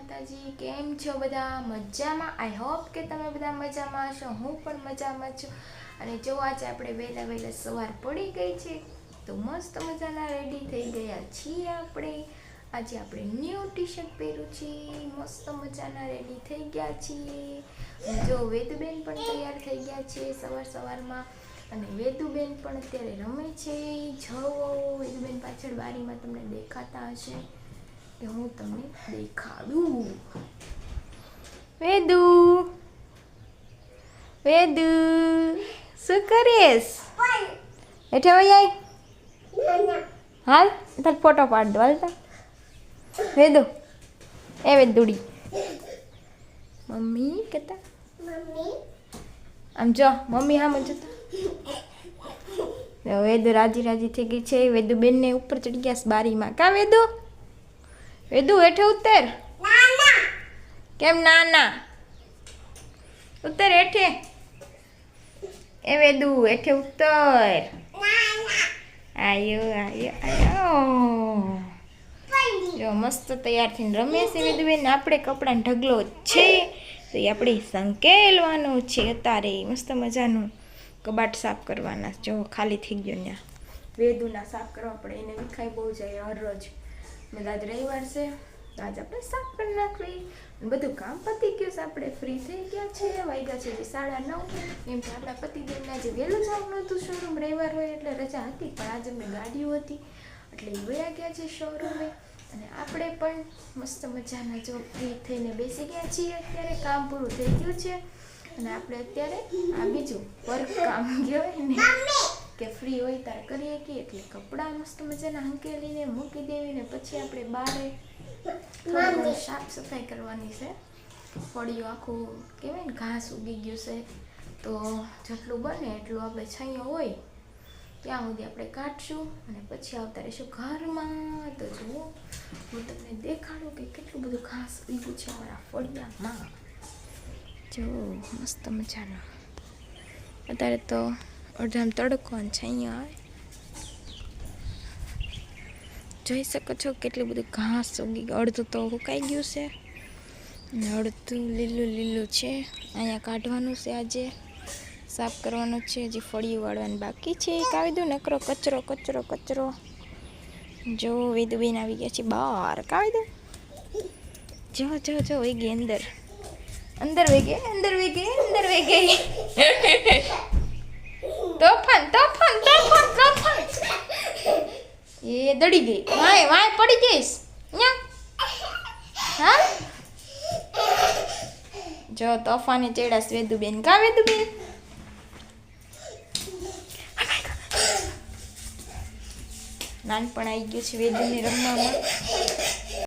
માતાજી, કેમ છો બધા? મજામાં? આઈ હોપ કે તમે બધા મજામાં હશો. હું પણ મજામાં છું. અને જો આજે આપણે વહેલા વહેલા સવાર પડી ગઈ છે, તો મસ્ત મજાના રેડી થઈ ગયા છીએ આપણે. આજે આપણે ન્યૂ ટી શર્ટ પહેર્યું છે મસ્ત મજાના રેડી થઈ ગયા છીએ. જો વેદબેન પણ તૈયાર થઈ ગયા છે સવાર સવારમાં. અને વેદુબેન પણ અત્યારે રમે છે. જવો વેદુબેન પાછળ બારીમાં તમને દેખાતા હશે કે હું તમને દેખાડું વેદુ. વેદુ. શું કરીશ? હેઠે વૈયા હાલ, તાર ફોટો પાડ દો હાલ વેદો વેદુ. એ વેદુડી. મમ્મી કેતા? આમ જો, મમ્મી હા મને જોતા વેદુ રાજી રાજી થઈ ગઈ છે. વેદુ બેનને ઉપર ચડી ગયા બારીમાં. કા વેદુ? વેદુ, હેઠે ઉતર. કેમ ના ના ઉતર એઠે એ વેદુ એઠે ઉતર. આયો આયો આયો. જો મસ્ત તૈયાર થઈને રમે છે વેદુબેન આપણે કપડાનો ઢગલો છે, તો એ આપણે સંકેલવાનું છે અત્યારે. મસ્ત મજાનું કબાટ સાફ કરવાના. જો ખાલી થઈ ગયો ત્યાં વેદુના સાફ કરવા પડે. એને વિખાઈ બહુ જાય હરરોજ મેં આજ રવિવાર છે. તો આજ આપણે સાફ કરી નાખવી બધું કામ પતી ગયું છે. આપણે ફ્રી થઈ ગયા છે. વાગ્યા છે જે સાડા નવ એમ કે આપણા પતિદેવને આજે વહેલું જવાનું હતું શોરૂમ રવિવાર હોય એટલે રજા હતી. પણ આજે મેં ગાડીઓ હતી. એટલે એ વયા ગયા છે શોરૂમે. અને આપણે પણ મસ્ત મજાના જો ફ્રી થઈને બેસી ગયા છીએ. અત્યારે કામ પૂરું થઈ ગયું છે. અને આપણે અત્યારે આ બીજું વર્ક કામ કહેવાય ને, કે ફ્રી હોય ત્યારે કરીએ કે એટલે કપડાં મસ્ત મજાના હંકેલીને મૂકી દેવીને પછી આપણે બારે સાફ સફાઈ કરવાની છે. ફળિયું આખું કહેવાય ને ઘાસ ઉગી ગયું છે. તો જેટલું બને એટલું આપણે છાંયો હોય ત્યાં સુધી આપણે કાઢશું અને પછી આવતા રહીશું ઘરમાં. તો જુઓ હું તમને દેખાડું કે કેટલું બધું ઘાસ ઉગ્યું છે અમારા ફળિયામાં. જો મસ્ત મજાનું. અત્યારે તો અડધામ તડકો અને છાંયો આવે. જોઈ શકો છો કેટલું બધું ઘાસ ઉગી ગયું. અડધું તો સુકાઈ ગયું છે. અને અડધું લીલું લીલું છે. અહીંયા કાઢવાનું છે આજે. સાફ કરવાનું છે. હજી ફળિયું વાળવાનું બાકી છે. કાવી દઉં નકરો કચરો કચરો કચરો. જો વેદુબેન આવી ગયા છે બહાર. કાવી દઉં. જો જો જો ગઈ અંદર. અંદર વહી ગઈ અંદર વહી ગઈ અંદર વહી ગઈ. તોફાન તોફાન તોફાન તોફાન. એ દડી ગઈ. વાય વાય પડી જઈશ હા? જો તોફાને ચેડા સ્વેદુબેન. કા વેદુબેન? નાનપણ આવી ગયું છે વેદુને રમવામાં.